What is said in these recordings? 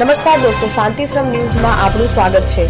નમસ્કાર દોસ્તો શાંતિશ્રમ ન્યૂઝમાં આપનું સ્વાગત છે.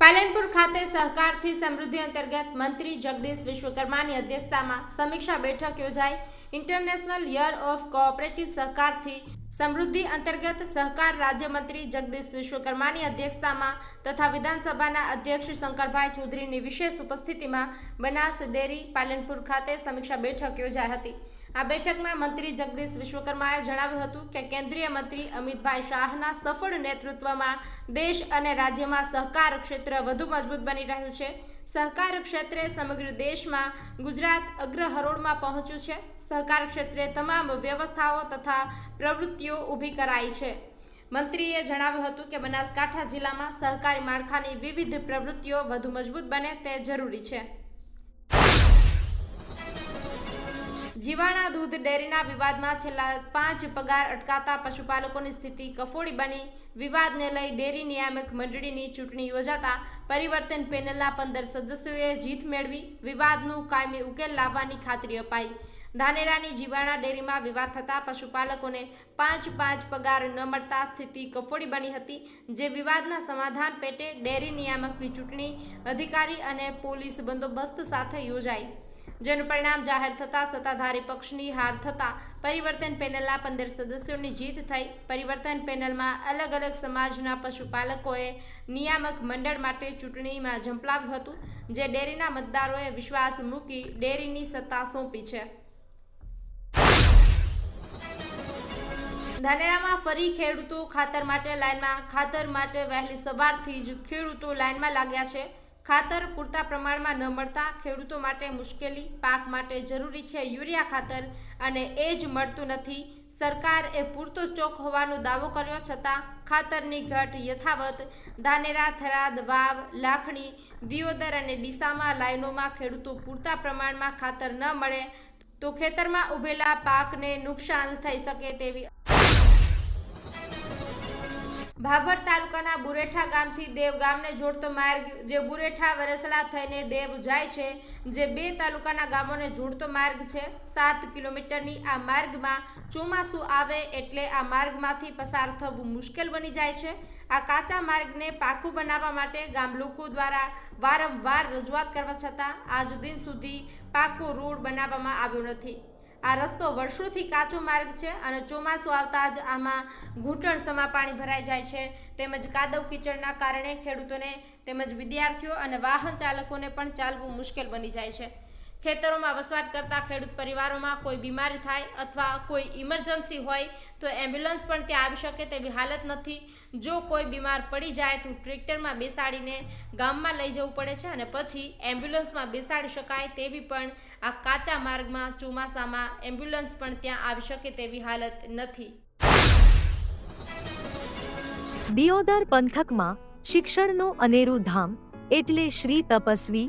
પાલનપુર ખાતે સહકારથી સમૃદ્ધિ અંતર્ગત મંત્રી જગદીશ વિશ્વકર્માની અધ્યક્ષતામાં સમીક્ષા બેઠક યોજાઈ. ઇન્ટરનેશનલ યર ઓફ કોઓપરેટિવ સહકારથી સમૃદ્ધિ અંતર્ગત સહકાર રાજ્યમંત્રી જગદીશ વિશ્વકર્માની અધ્યક્ષતામાં તથા વિધાનસભાના અધ્યક્ષ શંકરભાઈ ચૌધરીની વિશેષ ઉપસ્થિતિમાં બનાસ ડેરી પાલનપુર ખાતે સમીક્ષા બેઠક યોજાઈ હતી. આ બેઠકમાં મંત્રી જગદીશ વિશ્વકર્માએ જણાવ્યું હતું કે કેન્દ્રીય મંત્રી અમિતભાઈ શાહના સફળ નેતૃત્વમાં દેશ અને રાજ્યમાં સહકાર ક્ષેત્ર વધુ મજબૂત બની રહ્યું છે. સહકાર ક્ષેત્રે સમગ્ર દેશમાં ગુજરાત અગ્રહરોળમાં પહોંચ્યું છે. સહકાર ક્ષેત્રે તમામ વ્યવસ્થાઓ તથા પ્રવૃત્તિઓ ઊભી કરાઈ છે. મંત્રીએ જણાવ્યું હતું કે બનાસકાંઠા જિલ્લામાં સહકારી માળખાની વિવિધ પ્રવૃત્તિઓ વધુ મજબૂત બને તે જરૂરી છે. જીવાણા દૂધ ડેરીના વિવાદમાં છેલ્લા પાંચ પગાર અટકાતા પશુપાલકોની સ્થિતિ કફોડી બની. વિવાદને લઈ ડેરી નિયામક મંડળીની ચૂંટણી યોજાતા પરિવર્તન પેનલના પંદર સદસ્યોએ જીત મેળવી વિવાદનું કાયમી ઉકેલ લાવવાની ખાતરી અપાઈ. ધાનેરાની જીવાણા ડેરીમાં વિવાદ થતાં પશુપાલકોને પાંચ પાંચ પગાર ન મળતા સ્થિતિ કફોડી બની હતી, જે વિવાદના સમાધાન પેટે ડેરી નિયામકની ચૂંટણી અધિકારી અને પોલીસ બંદોબસ્ત સાથે યોજાઈ. જેનું પરિણામ જાહેર થતાં સત્તાધારી પક્ષની હાર થતાં પરિવર્તન પેનલના પંદર સદસ્યોની જીત થઈ. પરિવર્તન પેનલમાં અલગ અલગ સમાજના પશુપાલકોએ નિયામક મંડળ માટે ચૂંટણીમાં ઝંપલાવ્યું હતું, જે ડેરીના મતદારોએ વિશ્વાસ મૂકી ડેરીની સત્તા સોંપી છે. ધાનેરામાં ફરી ખેડૂતો ખાતર માટે લાઇનમાં, ખાતર માટે વહેલી સવારથી જ ખેડૂતો લાઇનમાં લાગ્યા છે. ખાતર પૂરતા પ્રમાણમાં ન મળતા ખેડૂતો માટે મુશ્કેલી, પાક માટે જરૂરી છે યુરિયા ખાતર અને એ જ મળતું નથી. સરકાર એ પૂરતો સ્ટોક હોવાનો દાવો કર્યો છતાં ખાતરની ઘટ યથાવત ધાનેરા, થરાદ, વાવ, લાખણી, દિયોદર અને ડીસામાં લાઇનોમાં ખેડૂતો પૂરતા પ્રમાણમાં ખાતર ન મળે તો ખેતરમાં ઉભેલા પાકને નુકસાન થઈ શકે તેવી ભાભર તાલુકાના બુરેઠા ગામથી દેવ ગામને જોડતો માર્ગ, જે બુરેઠા વરસડા થઈને દેવ જાય છે, જે બે તાલુકાના ગામોને જોડતો માર્ગ છે. સાત કિલોમીટરની આ માર્ગમાં ચોમાસું આવે એટલે આ માર્ગમાંથી પસાર થવું મુશ્કેલ બની જાય છે. આ કાચા માર્ગને પાકું બનાવવા માટે ગામ લોકો દ્વારા વારંવાર રજૂઆત કરવા છતાં આજ દિન સુધી પાકો રોડ બનાવવામાં આવ્યો નથી. આ રસ્તો વર્ષોથી કાચો માર્ગ છે અને ચોમાસું આવતા જ આમાં ઘૂંટણ સમા પાણી ભરાઈ જાય છે. તેમજ કાદવ કીચડના કારણે ખેડૂતોને તેમજ વિદ્યાર્થીઓ અને વાહન ચાલકોને પણ ચાલવું મુશ્કેલ બની જાય છે. ખેતરોમાં વસવાટ કરતા ખેડૂત પરિવારોમાં કોઈ બીમારી થાય અથવા કોઈ ઇમરજન્સી હોય તો એમ્બ્યુલન્સ પણ ત્યાં આવી શકે તેવી હાલત નથી. જો કોઈ બીમાર પડી જાય તો ટ્રેક્ટરમાં બેસાડીને ગામમાં લઈ જવું પડે છે અને પછી એમ્બ્યુલન્સમાં બેસાડી શકાય તેવી પણ આ કાચા માર્ગમાં ચોમાસામાં એમ્બ્યુલન્સ પણ ત્યાં આવી શકે તેવી હાલત નથી. દિયોદર પંથકમાં શિક્ષણનું અનેરું ધામ એટલે Shri Tapasvi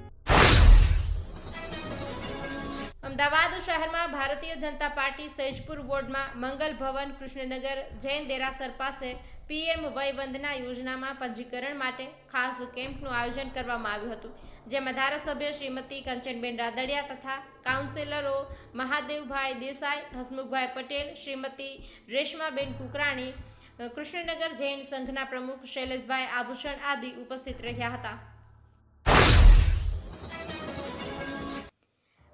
Ahmedabad શહેરમાં ભારતીય જનતા પાર્ટી સૈજપુર વોર્ડમાં મંગલ ભવન, કૃષ્ણનગર, જૈન દેરાસર પાસે પીએમ વય વંદના યોજનામાં પંજીકરણ માટે ખાસ કેમ્પનું આયોજન કરવામાં આવ્યું હતું, જેમાં ધારાસભ્ય શ્રીમતી કંચનબેન રાદડિયા તથા કાઉન્સિલરો મહાદેવભાઈ દેસાઈ, હસમુખભાઈ પટેલ, શ્રીમતી રેશમાબેન કુકરાણી કૃષ્ણનગર જૈન સંઘના પ્રમુખ શૈલેષભાઈ આભૂષણ આદિ ઉપસ્થિત રહ્યા હતા.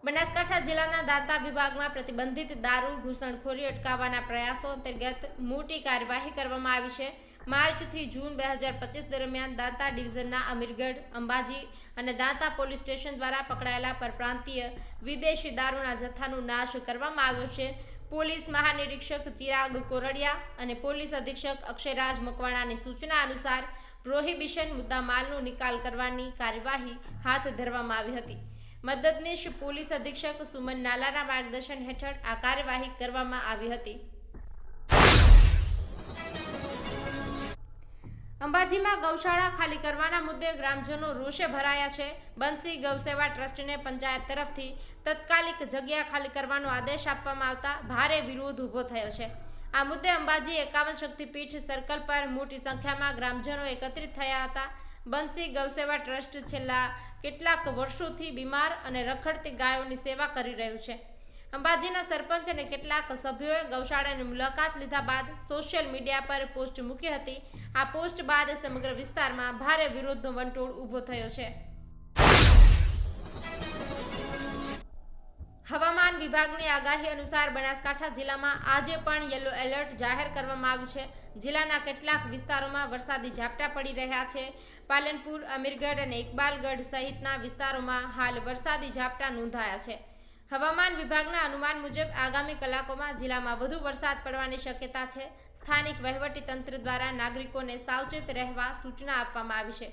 બનાસકાંઠા જિલ્લાના દાંતા વિભાગમાં પ્રતિબંધિત દારૂ, ઘૂસણખોરી અટકાવવાના પ્રયાસો અંતર્ગત મોટી કાર્યવાહી કરવામાં આવી છે. માર્ચથી જૂન બે હજાર પચીસ દરમિયાન દાંતા ડિવિઝનના અમીરગઢ, અંબાજી અને દાંતા પોલીસ સ્ટેશન દ્વારા પકડાયેલા પરપ્રાંતીય વિદેશી દારૂના જથ્થાનો નાશ કરવામાં આવ્યો છે. પોલીસ મહાનિરીક્ષક ચિરાગ કોરડિયા અને પોલીસ અધિક્ષક અક્ષયરાજ મકવાણાની સૂચના અનુસાર પ્રોહિબિશન મુદ્દામાલનો નિકાલ કરવાની કાર્યવાહી હાથ ધરવામાં આવી હતી. મદદનીશ પોલીસ અધિક્ષક સુમન નાલાના માર્ગદર્શન હેઠળ આ કાર્યવાહી કરવામાં આવી હતી. અંબાજીમાં ગૌશાળા ખાલી કરવાના મુદ્દે ગ્રામજનો રોષે ભરાયા છે. બંસી ગૌસેવા ટ્રસ્ટને પંચાયત તરફથી તત્કાલિક જગ્યા ખાલી કરવાનો આદેશ આપવામાં આવતા ભારે વિરોધ ઊભો થયો છે. આ મુદ્દે અંબાજી એકાવન શક્તિપીઠ સર્કલ પર મોટી સંખ્યામાં ગ્રામજનો એકત્રિત થયા હતા. બંસી ગૌસેવા ટ્રસ્ટ છેલ્લા કેટલાક વર્ષોથી બીમાર અને રખડતી ગાયોની સેવા કરી રહ્યું છે. અંબાજીના સરપંચ અને કેટલાક સભ્યોએ ગૌશાળાની મુલાકાત લીધા બાદ સોશિયલ મીડિયા પર પોસ્ટ મૂકી હતી. આ પોસ્ટ બાદ સમગ્ર વિસ્તારમાં ભારે વિરોધનો વંટોળ ઊભો થયો છે. હવામાન વિભાગની આગાહી અનુસાર બનાસકાંઠા જિલ્લામાં આજે પણ યલો એલર્ટ જાહેર કરવામાં આવ્યું છે. જિલ્લાના કેટલાક વિસ્તારોમાં વરસાદી ઝાપટા પડી રહ્યા છે. પાલનપુર, અમીરગઢ અને ઇકબાલગઢ સહિતના વિસ્તારોમાં હાલ વરસાદી ઝાપટા નોંધાયા છે. હવામાન વિભાગના અનુમાન મુજબ આગામી કલાકોમાં જિલ્લામાં વધુ વરસાદ પડવાની શક્યતા છે. સ્થાનિક વહીવટી તંત્ર દ્વારા નાગરિકોને સાવચેત રહેવા સૂચના આપવામાં આવી છે.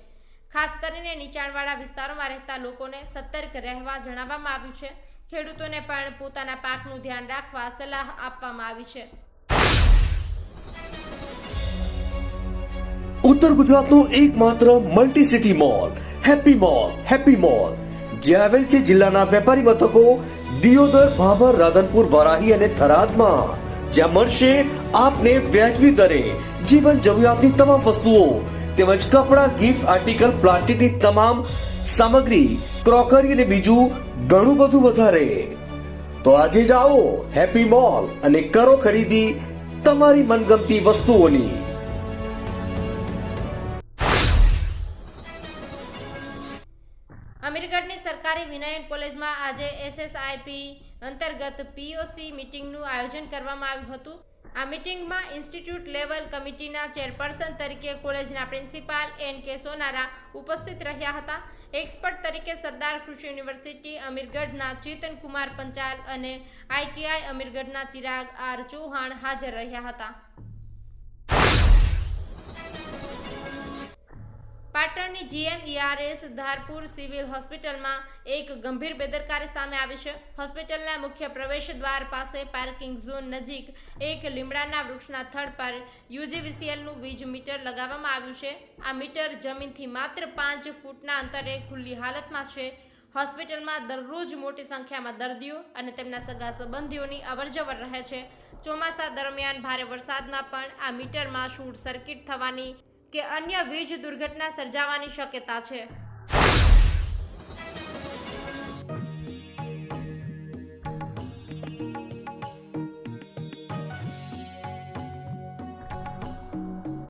ખાસ કરીને નીચાણવાળા વિસ્તારોમાં રહેતા લોકોને સતર્ક રહેવા જણાવવામાં આવ્યું છે. ખેડૂતોને પણ પોતાના પાકનું ધ્યાન રાખવા સલાહ આપવામાં આવી છે. ઉત્તર ગુજરાતનું એકમાત્ર multi city mall happy mall happy mall જે આવેલ છે જિલ્લાના વેપારી મથકો દિયોદર, ભાભર, રાધનપુર, વારાહી અને થરાદમાં. જ્યાં મળશે આપને વ્યાજબી દરે જીવન જરૂરિયાતની તમામ વસ્તુઓ તેમજ કપડાં ગિફ્ટ આર્ટિકલ પ્લાસ્ટિકની તમામ સામગ્રી ક્રોકરી અને બીજું ઘણું બધું વધારે. તો આજે જાઓ હેપી મોલ અને કરો ખરીદી તમારી મનગમતી વસ્તુઓની. અમીરગઢની સરકારી વિનયન કોલેજમાં આજે એસએસઆઈપી અંતર્ગત પીઓસી મીટિંગનું આયોજન કરવામાં આવ્યું હતું. આ મીટિંગમાં ઇન્સ્ટિટ્યૂટ લેવલ કમિટીના ચેરપર્સન તરીકે કોલેજના પ્રિન્સિપાલ એન કે સોનારા ઉપસ્થિત રહ્યા હતા. એક્સપર્ટ તરીકે સરદાર કૃષિ યુનિવર્સિટી અમીરગઢના ચેતન કુમાર પંચાલ અને આઈટીઆઈ અમીરગઢના ચિરાગ આર ચૌહાણ હાજર રહ્યા હતા. પાટણની જીએમઈઆરએસ ધારપુર સિવિલ હોસ્પિટલમાં એક ગંભીર બેદરકારી સામે આવી છે. હોસ્પિટલના મુખ્ય પ્રવેશ દ્વાર પાસે પાર્કિંગ ઝોન નજીક એક લીમડાના વૃક્ષના થડ પર યુજીવીસીએલનું વીજ મીટર લગાવવામાં આવ્યું છે. આ મીટર જમીનથી માત્ર પાંચ ફૂટના અંતરે ખુલ્લી હાલતમાં છે. હોસ્પિટલમાં દરરોજ મોટી સંખ્યામાં દર્દીઓ અને તેમના સગા સંબંધીઓની અવરજવર રહે છે. ચોમાસા દરમિયાન ભારે વરસાદમાં પણ આ મીટરમાં શોર્ટ સર્કિટ થવાની કે અન્ય વીજ દુર્ઘટના સર્જાવાની શક્યતા છે.